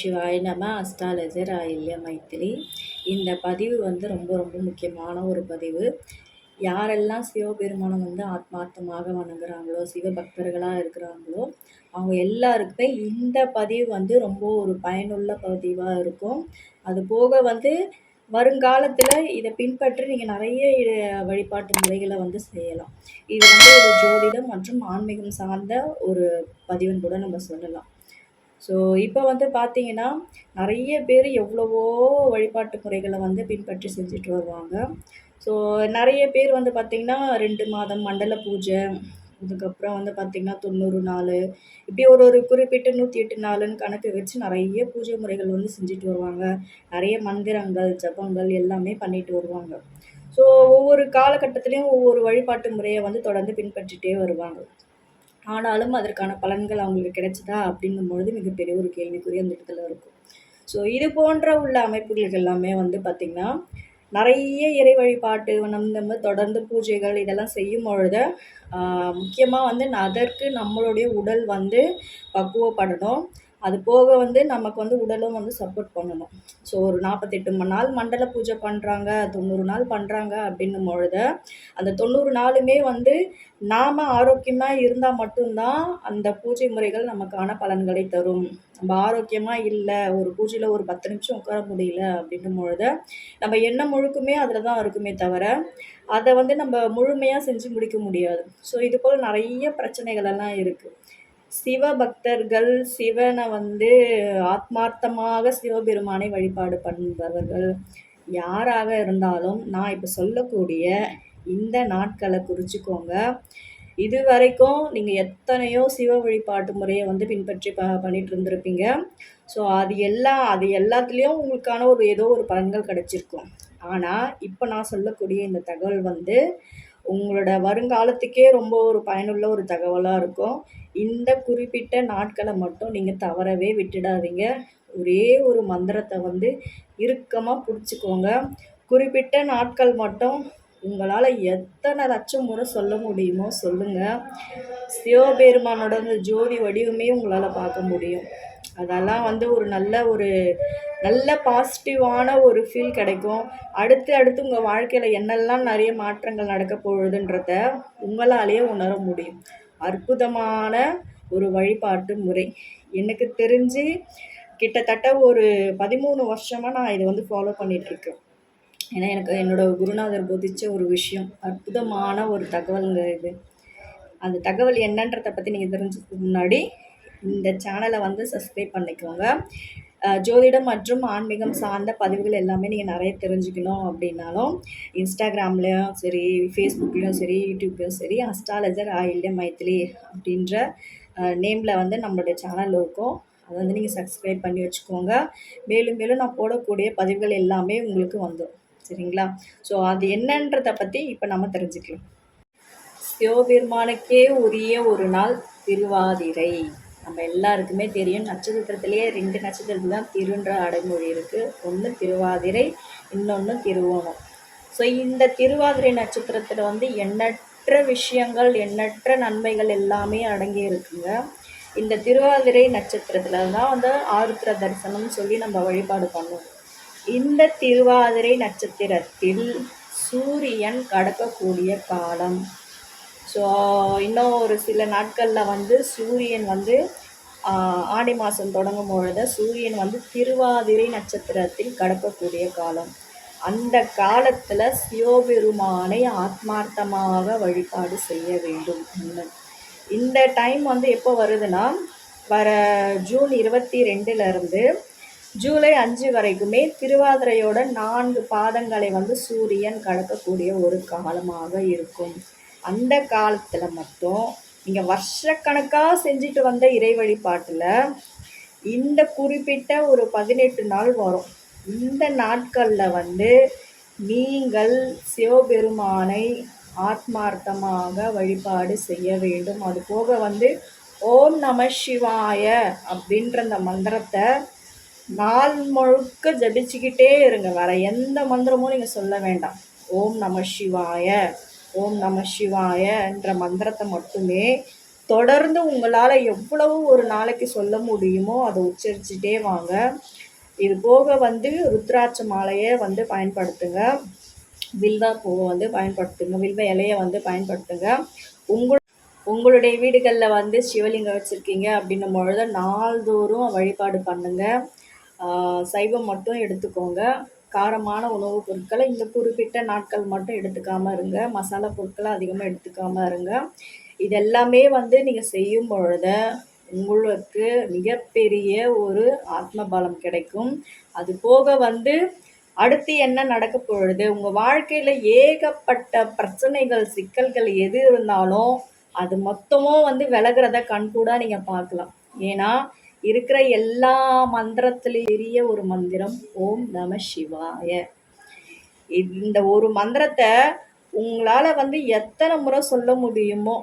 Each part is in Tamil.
சிவாய நம அஸ்ட்ராலஜர் ஆயில்ய மைத்திரி இந்த பதிவு வந்து ரொம்ப ரொம்ப முக்கியமான ஒரு பதிவு. யாரெல்லாம் சிவபெருமானம் வந்து ஆத்மார்த்தமாக வணங்குறாங்களோ சிவபக்தர்களாக இருக்கிறாங்களோ அவங்க எல்லாருக்குமே இந்த பதிவு வந்து ரொம்ப ஒரு பயனுள்ள பதிவாக இருக்கும். அது போக வந்து வருங்காலத்தில் இதை பின்பற்றி நீங்கள் நிறைய வழிபாட்டு முறைகளை வந்து செய்யலாம். இது வந்து ஒரு ஜோதிடம் மற்றும் ஆன்மீகம் சார்ந்த ஒரு பதிவுன்னு கூட நம்ம சொல்லலாம். ஸோ இப்போ வந்து பார்த்தீங்கன்னா நிறைய பேர் எவ்வளவோ வழிபாட்டு முறைகளை வந்து பின்பற்றி செஞ்சுட்டு வருவாங்க. ஸோ நிறைய பேர் வந்து பார்த்திங்கன்னா ரெண்டு மாதம் மண்டல பூஜை அதுக்கப்புறம் வந்து பார்த்திங்கன்னா தொண்ணூறு நாள் இப்படி ஒரு ஒரு குறிப்பிட்ட நூற்றி எட்டு நாளுன்னு கணக்கு வச்சு நிறைய பூஜை முறைகள் வந்து செஞ்சுட்டு வருவாங்க. நிறைய மந்திரங்கள் ஜபங்கள் எல்லாமே பண்ணிட்டு வருவாங்க. ஸோ ஒவ்வொரு காலகட்டத்துலேயும் ஒவ்வொரு வழிபாட்டு முறையை வந்து தொடர்ந்து பின்பற்றிட்டே வருவாங்க. ஆனாலும் அதற்கான பலன்கள் அவங்களுக்கு கிடைச்சதா அப்படின்னும் பொழுது மிகப்பெரிய ஒரு கேள்விக்குறி அந்த இடத்துல இருக்கும். ஸோ இது போன்ற உள்ள அமைப்புகளுக்கு எல்லாமே வந்து பார்த்திங்கன்னா நிறைய இறை வழிபாட்டு நம்ம தொடர்ந்து பூஜைகள் இதெல்லாம் செய்யும் பொழுது முக்கியமாக வந்து அதற்கு நம்மளுடைய உடல் வந்து பக்குவப்படணும். அது போக வந்து நமக்கு வந்து உடலும் வந்து சப்போர்ட் பண்ணணும். ஸோ ஒரு நாற்பத்தெட்டு மணி நாள் மண்டல பூஜை பண்ணுறாங்க தொண்ணூறு நாள் பண்ணுறாங்க அப்படின்னும் பொழுது அந்த தொண்ணூறு நாளுமே வந்து நாம் ஆரோக்கியமாக இருந்தால் மட்டும்தான் அந்த பூஜை முறைகள் நமக்கான பலன்களை தரும். நம்ம ஆரோக்கியமாக இல்லை ஒரு பூஜையில் ஒரு பத்து நிமிஷம் உட்கார முடியல அப்படின்னும் பொழுது நம்ம எண்ணம் முழுக்குமே அதில் தான் இருக்குமே தவிர அதை வந்து நம்ம முழுமையாக செஞ்சு முடிக்க முடியாது. ஸோ இது போல் நிறைய பிரச்சனைகள் எல்லாம் இருக்குது சிவபக்தர்கள் சிவனை வந்து ஆத்மார்த்தமாக சிவபெருமானை வழிபாடு பண்ணுபவர்கள் யாராக இருந்தாலும் நான் இப்போ சொல்லக்கூடிய இந்த நாட்களை குறிச்சிக்கோங்க. இது வரைக்கும் நீங்கள் எத்தனையோ சிவ வழிபாட்டு முறையை வந்து பின்பற்றி ப பண்ணிட்டு இருந்திருப்பீங்க. ஸோ அது எல்லாம் அது எல்லாத்துலேயும் உங்களுக்கான ஒரு ஏதோ ஒரு பலன்கள் கிடச்சிருக்கும். ஆனால் இப்போ நான் சொல்லக்கூடிய இந்த தகவல் வந்து உங்களோட வருங்காலத்துக்கே ரொம்ப ஒரு பயனுள்ள ஒரு தகவலாக இருக்கும். இந்த குறிப்பிட்ட நாட்களை மட்டும் நீங்கள் தவறவே விட்டுடாதீங்க. ஒரே ஒரு மந்திரத்தை வந்து இறுக்கமாக பிடிச்சிக்கோங்க. குறிப்பிட்ட நாட்கள் மட்டும் உங்களால் எத்தனை லட்சம் முறை சொல்ல முடியுமோ சொல்லுங்கள் சிவபெருமானோட அந்த ஜோதி வடிவமே உங்களால் பார்க்க முடியும். அதெல்லாம் வந்து ஒரு நல்ல ஒரு நல்ல பாசிட்டிவான ஒரு ஃபீல் கிடைக்கும். அடுத்து அடுத்து உங்கள் வாழ்க்கையில் என்னெல்லாம் நிறைய மாற்றங்கள் நடக்க போகுதுன்றத உங்களாலேயே உணர முடியும். அற்புதமான ஒரு வழிபாட்டு முறை. எனக்கு தெரிஞ்சு கிட்டத்தட்ட ஒரு பதிமூணு வருஷமாக நான் இதை வந்து ஃபாலோ பண்ணிகிட்ருக்கேன் ஏன்னா எனக்கு என்னோடய குருநாதர் போதிச்ச ஒரு விஷயம். அற்புதமான ஒரு தகவலுங்க இது. அந்த தகவல் என்னன்றதை பற்றி நீங்கள் தெரிஞ்சதுக்கு முன்னாடி இந்த சேனலை வந்து சப்ஸ்கிரைப் பண்ணிக்கோங்க. ஜோதிடம் மற்றும் ஆன்மீகம் சார்ந்த பதிவுகள் எல்லாமே நீங்கள் நிறைய தெரிஞ்சுக்கணும் அப்படின்னாலும் இன்ஸ்டாகிராம்லேயும் சரி ஃபேஸ்புக்லேயும் சரி யூடியூப்லேயும் சரி அஸ்ட்ராலஜர் ஆயில்ய மைத்திலி அப்படின்ற நேமில் வந்து நம்மளுடைய சேனல் இருக்கும். அதை வந்து நீங்கள் சப்ஸ்கிரைப் பண்ணி வச்சுக்கோங்க. மேலும் மேலும் நான் போடக்கூடிய பதிவுகள் எல்லாமே உங்களுக்கு வந்துடும் சரிங்களா? ஸோ அது என்னன்றதை பற்றி இப்போ நம்ம தெரிஞ்சுக்கலாம். சிவபெருமானுக்கே உரிய ஒரு நாள் திருவாதிரை. நம்ம எல்லாருக்குமே தெரியும். நட்சத்திரத்திலேயே ரெண்டு நட்சத்திரத்தில் தான் திருன்ற அடைமொழி இருக்குது ஒன்று திருவாதிரை இன்னொன்று திருவோணம். ஸோ இந்த திருவாதிரை நட்சத்திரத்தில் வந்து எண்ணற்ற விஷயங்கள் எண்ணற்ற நன்மைகள் எல்லாமே அடங்கி இருக்குங்க. இந்த திருவாதிரை நட்சத்திரத்தில் தான் வந்து ஆருத்ர தரிசனம் சொல்லி நம்ம வழிபாடு பண்ணுவோம். இந்த திருவாதிரை நட்சத்திரத்தில் சூரியன் கடக்கக்கூடிய காலம். ஸோ இன்னும் ஒரு சில நாட்களில் வந்து சூரியன் வந்து ஆடி மாதம் தொடங்கும் பொழுது சூரியன் வந்து திருவாதிரை நட்சத்திரத்தில் கடக்கக்கூடிய காலம். அந்த காலத்தில் சிவபெருமானை ஆத்மார்த்தமாக வழிபாடு செய்ய வேண்டும். இந்த டைம் வந்து எப்போ வருதுன்னா வர ஜூன் இருபத்தி ரெண்டுலேருந்து ஜூலை அஞ்சு வரைக்குமே திருவாதிரையோட நான்கு பாதங்களை வந்து சூரியன் கடக்கக்கூடிய ஒரு காலமாக இருக்கும். அந்த காலத்தில் மட்டும் நீங்கள் வருஷக்கணக்காக செஞ்சுட்டு வந்த இறை வழிபாட்டில் இந்த குறிப்பிட்ட ஒரு பதினெட்டு நாள் வரும். இந்த நாட்களில் வந்து நீங்கள் சிவபெருமானை ஆத்மார்த்தமாக வழிபாடு செய்ய வேண்டும். அது போக வந்து ஓம் நம சிவாய அப்படின்ற அந்த மந்திரத்தை நாள் முழுக்க ஜபிச்சுக்கிட்டே இருங்க. வேறு எந்த மந்திரமும் நீங்கள் சொல்ல வேண்டாம். ஓம் நம சிவாய. ஓம் நம சிவாய என்ற மந்திரத்தை மட்டுமே தொடர்ந்து உங்களால் எவ்வளவு ஒரு நாளைக்கு சொல்ல முடியுமோ அதை உச்சரிச்சுட்டே வாங்க. இது போக வந்து ருத்ராட்ச மாலையை வந்து பயன்படுத்துங்க. வில்வா பூவை வந்து பயன்படுத்துங்க. வில்வ இலையை வந்து பயன்படுத்துங்க. உங்கள் உங்களுடைய வீடுகளில் வந்து சிவலிங்கம் வச்சுருக்கீங்க அப்படின்னும் பொழுது நாள்தோறும் வழிபாடு பண்ணுங்கள் சைவம் மட்டும் எடுத்துக்கோங்க. காரமான உணவுப் பொருட்களை இந்த குறிப்பிட்ட நாட்கள் மட்டும் எடுத்துக்காமல் இருங்க. மசாலா பொருட்களை அதிகமாக எடுத்துக்காமல் இருங்க. இதெல்லாமே வந்து நீங்கள் செய்யும் பொழுது உங்களுக்கு மிகப்பெரிய ஒரு ஆத்ம பலம் கிடைக்கும். அது போக வந்து அடுத்து என்ன நடக்க பொழுது உங்கள் வாழ்க்கையில் ஏகப்பட்ட பிரச்சனைகள் சிக்கல்கள் எது இருந்தாலும் அது மொத்தமும் வந்து விலகிறத கண்கூடாக நீங்கள் பார்க்கலாம். ஏன்னா இருக்கிற எல்லா மந்திரத்துலேயும் பெரிய ஒரு மந்திரம் ஓம் நம சிவாய. இந்த ஒரு மந்திரத்தை உங்களால் வந்து எத்தனை முறை சொல்ல முடியுமோ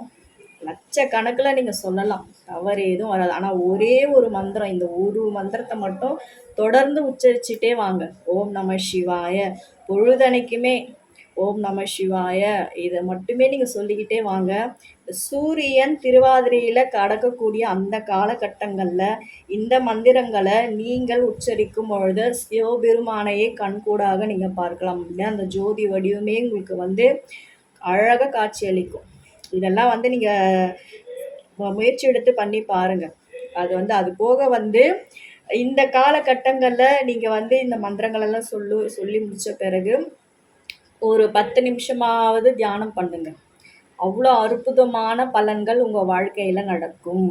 லட்சக்கணக்கில் நீங்கள் சொல்லலாம். தவறு எதுவும் வராது. ஆனால் ஒரே ஒரு மந்திரம் இந்த ஒரு மந்திரத்தை மட்டும் தொடர்ந்து உச்சரிச்சுட்டே வாங்க. ஓம் நம சிவாய. பொழுதனைக்குமே ஓம் நம சிவாய. இதை மட்டுமே நீங்கள் சொல்லிக்கிட்டே வாங்க. சூரியன் திருவாதிரையில் கடக்கக்கூடிய அந்த காலகட்டங்களில் இந்த மந்திரங்களை நீங்கள் உச்சரிக்கும் பொழுது சிவபெருமானையே கண்கூடாக நீங்கள் பார்க்கலாம். அப்படின்னா அந்த ஜோதி வடிவமே உங்களுக்கு வந்து அழகாக காட்சி அளிக்கும். இதெல்லாம் வந்து நீங்கள் முயற்சி எடுத்து பண்ணி பாருங்கள் அது வந்து அது போக வந்து இந்த காலகட்டங்களில் நீங்கள் வந்து இந்த மந்திரங்களெல்லாம் சொல்லு சொல்லி முடித்த பிறகு ஒரு பத்து நிமிஷமாவது தியானம் பண்ணுங்க. அவ்வளோ அற்புதமான பலன்கள் உங்கள் வாழ்க்கையில் நடக்கும்.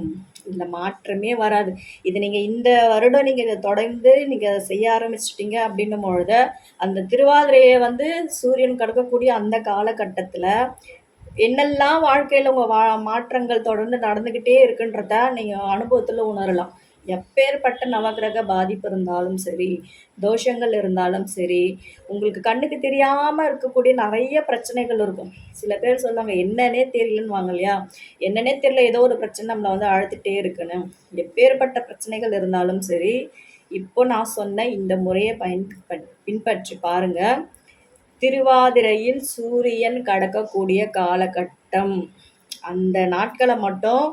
இதில் மாற்றமே வராது. இது நீங்கள் இந்த வருடம் நீங்கள் இதை தொடர்ந்து நீங்கள் செய்ய ஆரம்பிச்சிட்டிங்க அப்படின்னும் பொழுது அந்த திருவாதிரையை வந்து சூரியன் கடக்கக்கூடிய அந்த காலகட்டத்தில் என்னெல்லாம் வாழ்க்கையில் உங்கள் வா மாற்றங்கள் தொடர்ந்து நடந்துக்கிட்டே இருக்குன்றத நீங்கள் அனுபவத்தில் உணரலாம். எப்பேற்பட்ட நவகிரக பாதிப்பு இருந்தாலும் சரி தோஷங்கள் இருந்தாலும் சரி உங்களுக்கு கண்ணுக்கு தெரியாமல் இருக்கக்கூடிய நிறைய பிரச்சனைகள் இருக்கும். சில பேர் சொல்லுவாங்க என்னன்னே தெரியலன்னு வாங்க இல்லையா? என்னன்னே தெரியல ஏதோ ஒரு பிரச்சனை நம்மளை வந்து அழுத்திட்டே இருக்குன்னு. எப்பேற்பட்ட பிரச்சனைகள் இருந்தாலும் சரி இப்போ நான் சொன்ன இந்த முறையை பயன் பின்பற்றி பாருங்கள் திருவாதிரையில் சூரியன் கடக்கக்கூடிய காலகட்டம். அந்த நாட்களை மட்டும்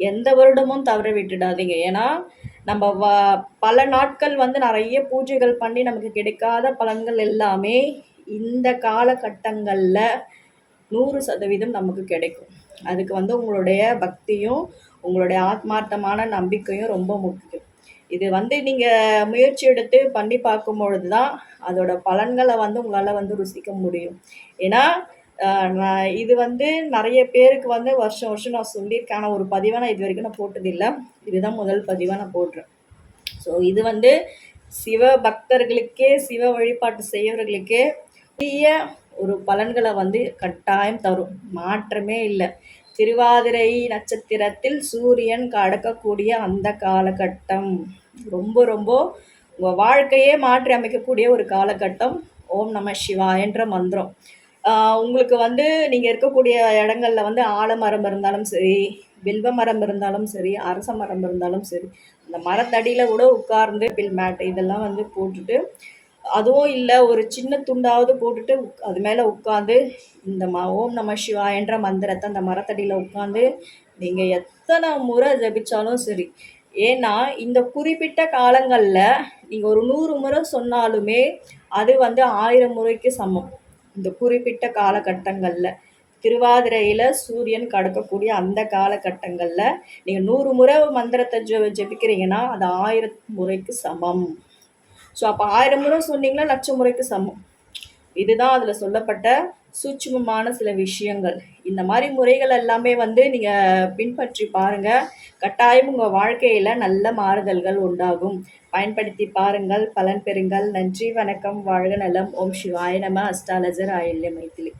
எந்த வருடமும் தவற விட்டுடாதீங்க. ஏன்னா நம்ம வ பல நாட்கள் வந்து நிறைய பூஜைகள் பண்ணி நமக்கு கிடைக்காத பலன்கள் எல்லாமே இந்த காலகட்டங்களில் நூறு சதவீதம் நமக்கு கிடைக்கும். அதுக்கு வந்து உங்களுடைய பக்தியும் உங்களுடைய ஆத்மார்த்தமான நம்பிக்கையும் ரொம்ப முக்கியம். இது வந்து நீங்கள் முயற்சி எடுத்து பண்ணி பார்க்கும் பொழுது தான் அதோட பலன்களை வந்து உங்களால் வந்து ருசிக்க முடியும். ஏன்னா நான் இது வந்து நிறைய பேருக்கு வந்து வருஷம் வருஷம் நான் சொல்லியிருக்கேன். ஆனால் ஒரு பதிவாக நான் இது வரைக்கும் நான் போட்டதில்லை. இதுதான் முதல் பதிவாக நான் போடுறேன். ஸோ இது வந்து சிவ பக்தர்களுக்கே சிவ வழிபாட்டு செய்யவர்களுக்கே பெரிய ஒரு பலன்களை வந்து கட்டாயம் தரும். மாற்றமே இல்லை. திருவாதிரை நட்சத்திரத்தில் சூரியன் கடக்கக்கூடிய அந்த காலகட்டம். ரொம்ப ரொம்ப உங்கள் வாழ்க்கையே மாற்றி அமைக்கக்கூடிய ஒரு காலகட்டம். ஓம் நம சிவா என்ற மந்திரம். உங்களுக்கு வந்து நீங்கள் இருக்கக்கூடிய இடங்களில் வந்து ஆலமரம் இருந்தாலும் சரி வில்வ மரம் இருந்தாலும் சரி அரச மரம் இருந்தாலும் சரி அந்த மரத்தடியில் கூட உட்கார்ந்து பில் மேட் இதெல்லாம் வந்து போட்டுட்டு அதுவும் இல்லை ஒரு சின்ன துண்டாவது போட்டுட்டு அது மேலே உட்காந்து இந்த ம ஓம் நம சிவா என்ற மந்திரத்தை அந்த மரத்தடியில் உட்காந்து நீங்கள் எத்தனை முறை ஜபிச்சாலும் சரி. ஏன்னா இந்த குறிப்பிட்ட காலங்களில் நீங்கள் ஒரு நூறு முறை சொன்னாலுமே அது வந்து ஆயிரம் முறைக்கு சமம். இந்த குறிப்பிட்ட காலகட்டங்களில். திருவாதிரையில் சூரியன் கடக்கக்கூடிய அந்த காலகட்டங்களில் நீங்கள் நூறு முறை மந்திரத்தை ஜெ ஜெபிக்கிறீங்கன்னா அது ஆயிரம் முறைக்கு சமம். ஸோ அப்போ ஆயிரம் முறை சொன்னீங்கன்னா லட்சம் முறைக்கு சமம். இதுதான் அதில் சொல்லப்பட்ட சூட்சுமமான சில விஷயங்கள். இந்த மாதிரி முறைகள் எல்லாமே வந்து நீங்கள் பின்பற்றி பாருங்கள் கட்டாயம் உங்கள் வாழ்க்கையில் நல்ல மாறுதல்கள் உண்டாகும். பயன்படுத்தி பாருங்கள் பலன் பெறுங்கள். நன்றி வணக்கம் வாழ்க நலம். ஓம் சிவாய நம. அஸ்டாலஜர் ஆயில்ய மைத்திலி